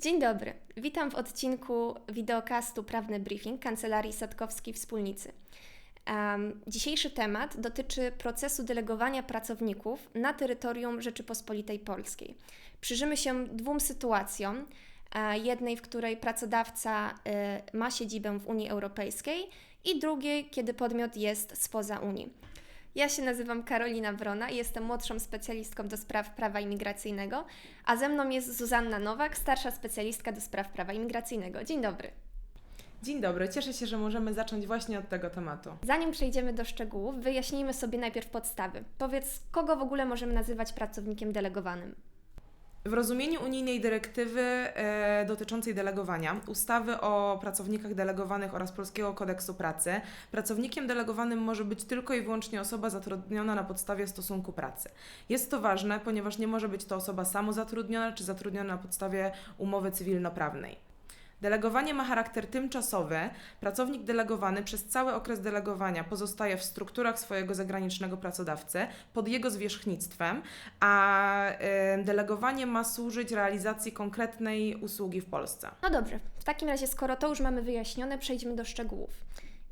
Dzień dobry. Witam w odcinku wideokastu Prawny Briefing Kancelarii Sadkowskiej Wspólnicy. Um, dzisiejszy temat dotyczy procesu delegowania pracowników na terytorium Rzeczypospolitej Polskiej. Przyjrzymy się dwóm sytuacjom. E, jednej, w której pracodawca e, ma siedzibę w Unii Europejskiej i drugiej, kiedy podmiot jest spoza Unii. Ja się nazywam Karolina Brona i jestem młodszą specjalistką do spraw prawa imigracyjnego, a ze mną jest Zuzanna Nowak, starsza specjalistka do spraw prawa imigracyjnego. Dzień dobry. Dzień dobry, cieszę się, że możemy zacząć właśnie od tego tematu. Zanim przejdziemy do szczegółów, wyjaśnijmy sobie najpierw podstawy. Powiedz, kogo w ogóle możemy nazywać pracownikiem delegowanym? W rozumieniu unijnej dyrektywy e, dotyczącej delegowania, ustawy o pracownikach delegowanych oraz Polskiego Kodeksu Pracy, pracownikiem delegowanym może być tylko i wyłącznie osoba zatrudniona na podstawie stosunku pracy. Jest to ważne, ponieważ nie może być to osoba samozatrudniona czy zatrudniona na podstawie umowy cywilnoprawnej. Delegowanie ma charakter tymczasowy. Pracownik delegowany przez cały okres delegowania pozostaje w strukturach swojego zagranicznego pracodawcy pod jego zwierzchnictwem, a delegowanie ma służyć realizacji konkretnej usługi w Polsce. No dobrze, w takim razie, skoro to już mamy wyjaśnione, przejdźmy do szczegółów.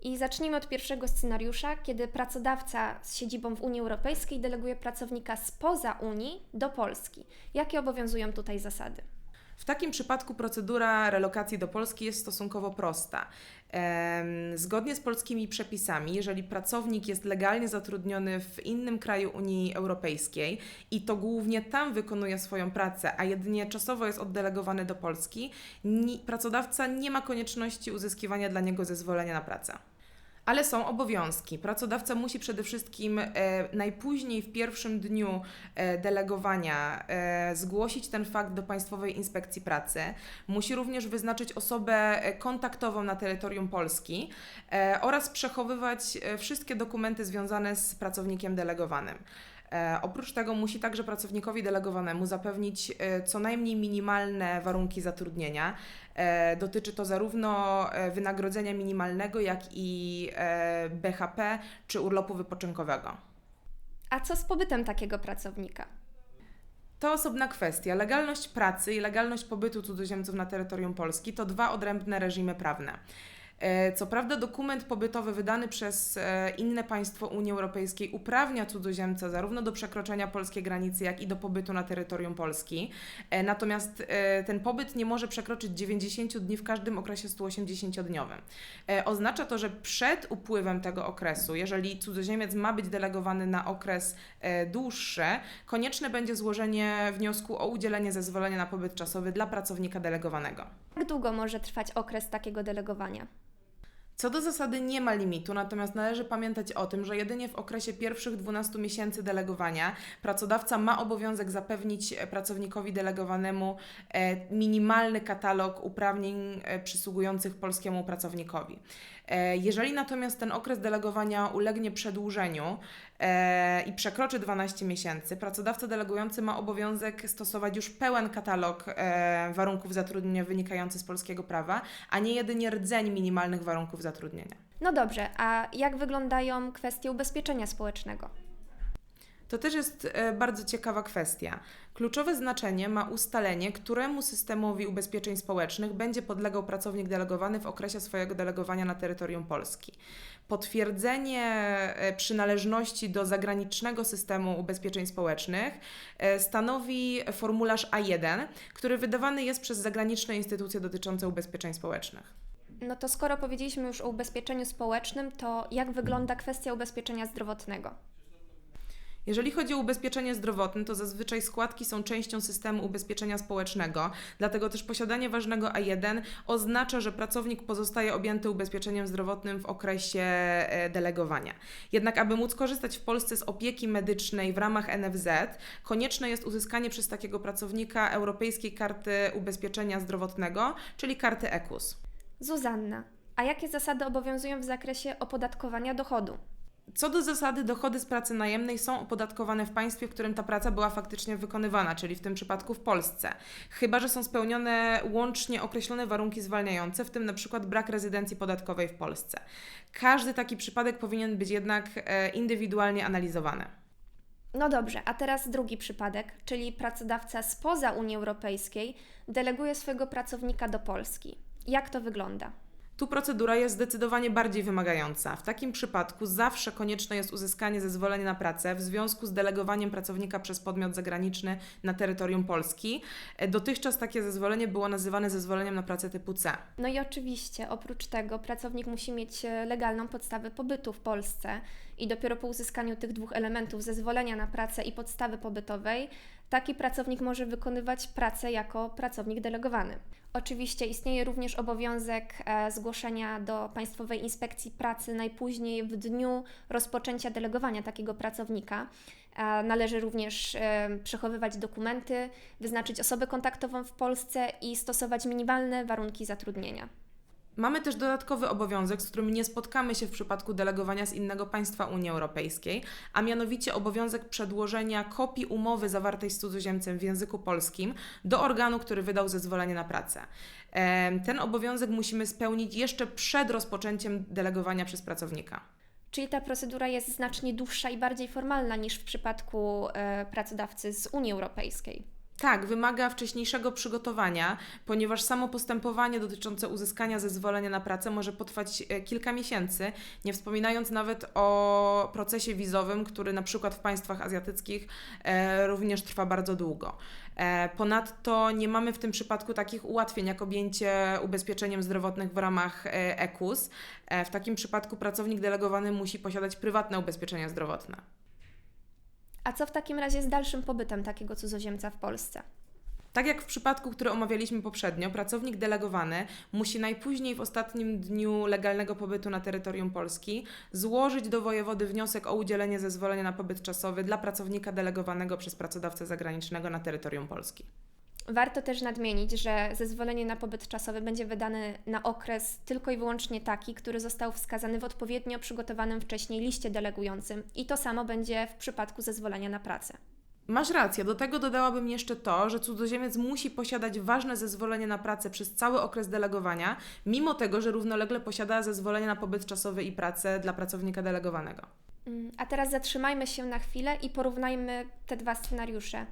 I zacznijmy od pierwszego scenariusza, kiedy pracodawca z siedzibą w Unii Europejskiej deleguje pracownika spoza Unii do Polski. Jakie obowiązują tutaj zasady? W takim przypadku procedura relokacji do Polski jest stosunkowo prosta. Zgodnie z polskimi przepisami, jeżeli pracownik jest legalnie zatrudniony w innym kraju Unii Europejskiej i to głównie tam wykonuje swoją pracę, a jedynie czasowo jest oddelegowany do Polski, pracodawca nie ma konieczności uzyskiwania dla niego zezwolenia na pracę. Ale są obowiązki. Pracodawca musi przede wszystkim e, najpóźniej w pierwszym dniu e, delegowania e, zgłosić ten fakt do Państwowej Inspekcji Pracy. Musi również wyznaczyć osobę kontaktową na terytorium Polski oraz przechowywać wszystkie dokumenty związane z pracownikiem delegowanym. E, oprócz tego musi także pracownikowi delegowanemu zapewnić e, co najmniej minimalne warunki zatrudnienia. E, dotyczy to zarówno wynagrodzenia minimalnego, jak i BHP czy urlopu wypoczynkowego. A co z pobytem takiego pracownika? To osobna kwestia. Legalność pracy i legalność pobytu cudzoziemców na terytorium Polski to dwa odrębne reżimy prawne. E, co prawda, dokument pobytowy wydany przez e, inne państwo Unii Europejskiej uprawnia cudzoziemca zarówno do przekroczenia polskiej granicy, jak i do pobytu na terytorium Polski. E, natomiast ten pobyt nie może przekroczyć 90 dni w każdym okresie 180-dniowym. Oznacza to, że przed upływem tego okresu, jeżeli cudzoziemiec ma być delegowany na okres dłuższy, konieczne będzie złożenie wniosku o udzielenie zezwolenia na pobyt czasowy dla pracownika delegowanego. Jak długo może trwać okres takiego delegowania? Co do zasady nie ma limitu, natomiast należy pamiętać o tym, że jedynie w okresie pierwszych 12 miesięcy delegowania pracodawca ma obowiązek zapewnić e, pracownikowi delegowanemu e, minimalny katalog uprawnień e, przysługujących polskiemu pracownikowi. Jeżeli natomiast ten okres delegowania ulegnie przedłużeniu i przekroczy 12 miesięcy, pracodawca delegujący ma obowiązek stosować już pełen katalog warunków zatrudnienia wynikający z polskiego prawa, a nie jedynie rdzeń minimalnych warunków zatrudnienia. No dobrze, a jak wyglądają kwestie ubezpieczenia społecznego? To też jest e, bardzo ciekawa kwestia. Kluczowe znaczenie ma ustalenie, któremu systemowi ubezpieczeń społecznych będzie podlegał pracownik delegowany w okresie swojego delegowania na terytorium Polski. Potwierdzenie e, przynależności do zagranicznego systemu ubezpieczeń społecznych e, stanowi formularz A1, który wydawany jest przez zagraniczne instytucje dotyczące ubezpieczeń społecznych. No to skoro powiedzieliśmy już o ubezpieczeniu społecznym, to jak wygląda kwestia ubezpieczenia zdrowotnego? Jeżeli chodzi o ubezpieczenie zdrowotne, to zazwyczaj składki są częścią systemu ubezpieczenia społecznego, dlatego też posiadanie ważnego A1 oznacza, że pracownik pozostaje objęty ubezpieczeniem zdrowotnym w okresie e, delegowania. Jednak, aby móc korzystać w Polsce z opieki medycznej w ramach NFZ, konieczne jest uzyskanie przez takiego pracownika Europejskiej Karty Ubezpieczenia Zdrowotnego, czyli karty EKUS. Zuzanna, a jakie zasady obowiązują w zakresie opodatkowania dochodu? Co do zasady, dochody z pracy najemnej są opodatkowane w państwie, w którym ta praca była faktycznie wykonywana, czyli w tym przypadku w Polsce. Chyba, że są spełnione łącznie określone warunki zwalniające, w tym na przykład brak rezydencji podatkowej w Polsce. Każdy taki przypadek powinien być jednak e, indywidualnie analizowany. No dobrze, a teraz drugi przypadek, czyli pracodawca spoza Unii Europejskiej deleguje swojego pracownika do Polski. Jak to wygląda? Tu procedura jest zdecydowanie bardziej wymagająca. W takim przypadku zawsze konieczne jest uzyskanie zezwolenia na pracę w związku z delegowaniem pracownika przez podmiot zagraniczny na terytorium Polski. E, Dotychczas takie zezwolenie było nazywane zezwoleniem na pracę typu C. No i oczywiście, oprócz tego, pracownik musi mieć e, legalną podstawę pobytu w Polsce i dopiero po uzyskaniu tych dwóch elementów, zezwolenia na pracę i podstawy pobytowej, taki pracownik może wykonywać pracę jako pracownik delegowany. Oczywiście istnieje również obowiązek e, zgłoszenia do Państwowej Inspekcji Pracy najpóźniej w dniu rozpoczęcia delegowania takiego pracownika. E, Należy również e, przechowywać dokumenty, wyznaczyć osobę kontaktową w Polsce i stosować minimalne warunki zatrudnienia. Mamy też dodatkowy obowiązek, z którym nie spotkamy się w przypadku delegowania z innego państwa Unii Europejskiej, a mianowicie obowiązek przedłożenia kopii umowy zawartej z cudzoziemcem w języku polskim do organu, który wydał zezwolenie na pracę. Ten obowiązek musimy spełnić jeszcze przed rozpoczęciem delegowania przez pracownika. Czyli ta procedura jest znacznie dłuższa i bardziej formalna niż w przypadku e, pracodawcy z Unii Europejskiej. Tak, wymaga wcześniejszego przygotowania, ponieważ samo postępowanie dotyczące uzyskania zezwolenia na pracę może potrwać e, kilka miesięcy, nie wspominając nawet o procesie wizowym, który na przykład w państwach azjatyckich e, również trwa bardzo długo. E, ponadto nie mamy w tym przypadku takich ułatwień jak objęcie ubezpieczeniem zdrowotnym w ramach EKUS. W takim przypadku pracownik delegowany musi posiadać prywatne ubezpieczenie zdrowotne. A co w takim razie z dalszym pobytem takiego cudzoziemca w Polsce? Tak jak w przypadku, który omawialiśmy poprzednio, pracownik delegowany musi najpóźniej w ostatnim dniu legalnego pobytu na terytorium Polski złożyć do wojewody wniosek o udzielenie zezwolenia na pobyt czasowy dla pracownika delegowanego przez pracodawcę zagranicznego na terytorium Polski. Warto też nadmienić, że zezwolenie na pobyt czasowy będzie wydane na okres tylko i wyłącznie taki, który został wskazany w odpowiednio przygotowanym wcześniej liście delegującym i to samo będzie w przypadku zezwolenia na pracę. Masz rację, do tego dodałabym jeszcze to, że cudzoziemiec musi posiadać ważne zezwolenie na pracę przez cały okres delegowania, mimo tego, że równolegle posiada zezwolenie na pobyt czasowy i pracę dla pracownika delegowanego. Mm, A teraz zatrzymajmy się na chwilę i porównajmy te dwa scenariusze.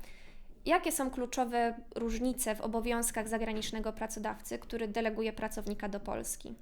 Jakie są kluczowe różnice w obowiązkach zagranicznego pracodawcy, który deleguje pracownika do Polski?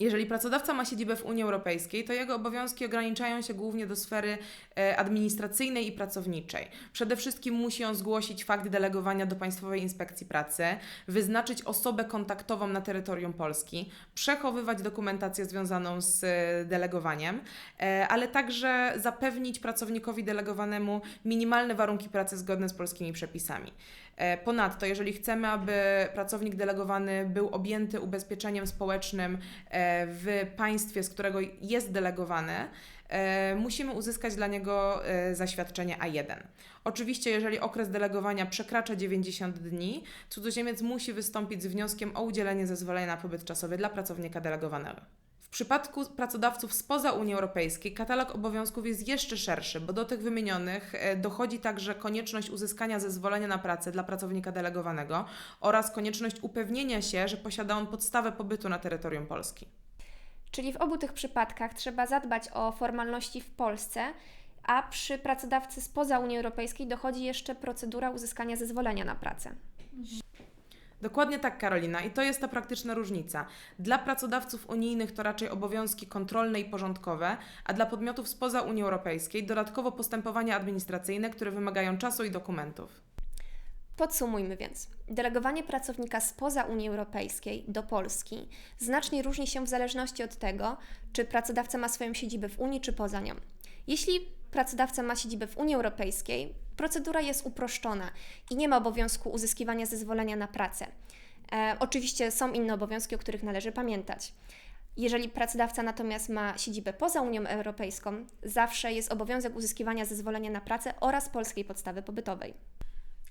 Jeżeli pracodawca ma siedzibę w Unii Europejskiej, to jego obowiązki ograniczają się głównie do sfery e, administracyjnej i pracowniczej. Przede wszystkim musi on zgłosić fakt delegowania do Państwowej Inspekcji Pracy, wyznaczyć osobę kontaktową na terytorium Polski, przechowywać dokumentację związaną z e, delegowaniem, e, ale także zapewnić pracownikowi delegowanemu minimalne warunki pracy zgodne z polskimi przepisami. E, Ponadto, jeżeli chcemy, aby pracownik delegowany był objęty ubezpieczeniem społecznym e, w państwie, z którego jest delegowany, e, musimy uzyskać dla niego zaświadczenie A1. Oczywiście, jeżeli okres delegowania przekracza 90 dni, cudzoziemiec musi wystąpić z wnioskiem o udzielenie zezwolenia na pobyt czasowy dla pracownika delegowanego. Przypadku pracodawców spoza Unii Europejskiej katalog obowiązków jest jeszcze szerszy, bo do tych wymienionych e, dochodzi także konieczność uzyskania zezwolenia na pracę dla pracownika delegowanego oraz konieczność upewnienia się, że posiada on podstawę pobytu na terytorium Polski. Czyli w obu tych przypadkach trzeba zadbać o formalności w Polsce, a przy pracodawcy spoza Unii Europejskiej dochodzi jeszcze procedura uzyskania zezwolenia na pracę. Dokładnie tak, Karolina, i to jest ta praktyczna różnica. Dla pracodawców unijnych to raczej obowiązki kontrolne i porządkowe, a dla podmiotów spoza Unii Europejskiej dodatkowo postępowania administracyjne, które wymagają czasu i dokumentów. Podsumujmy więc. Delegowanie pracownika spoza Unii Europejskiej do Polski znacznie różni się w zależności od tego, czy pracodawca ma swoją siedzibę w Unii czy poza nią. Jeśli pracodawca ma siedzibę w Unii Europejskiej, procedura jest uproszczona i nie ma obowiązku uzyskiwania zezwolenia na pracę. E, oczywiście są inne obowiązki, o których należy pamiętać. Jeżeli pracodawca natomiast ma siedzibę poza Unią Europejską, zawsze jest obowiązek uzyskiwania zezwolenia na pracę oraz polskiej podstawy pobytowej.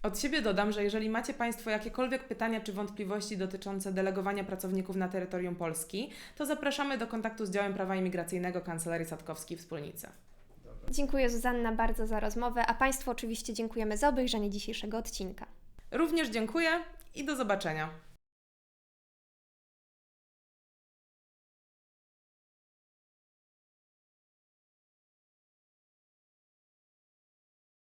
Od siebie dodam, że jeżeli macie Państwo jakiekolwiek pytania czy wątpliwości dotyczące delegowania pracowników na terytorium Polski, to zapraszamy do kontaktu z Działem Prawa Imigracyjnego Kancelarii Sadkowskiej Wspólnicy. Dziękuję Zuzanna bardzo za rozmowę, a Państwu oczywiście dziękujemy za obejrzenie dzisiejszego odcinka. Również dziękuję i do zobaczenia.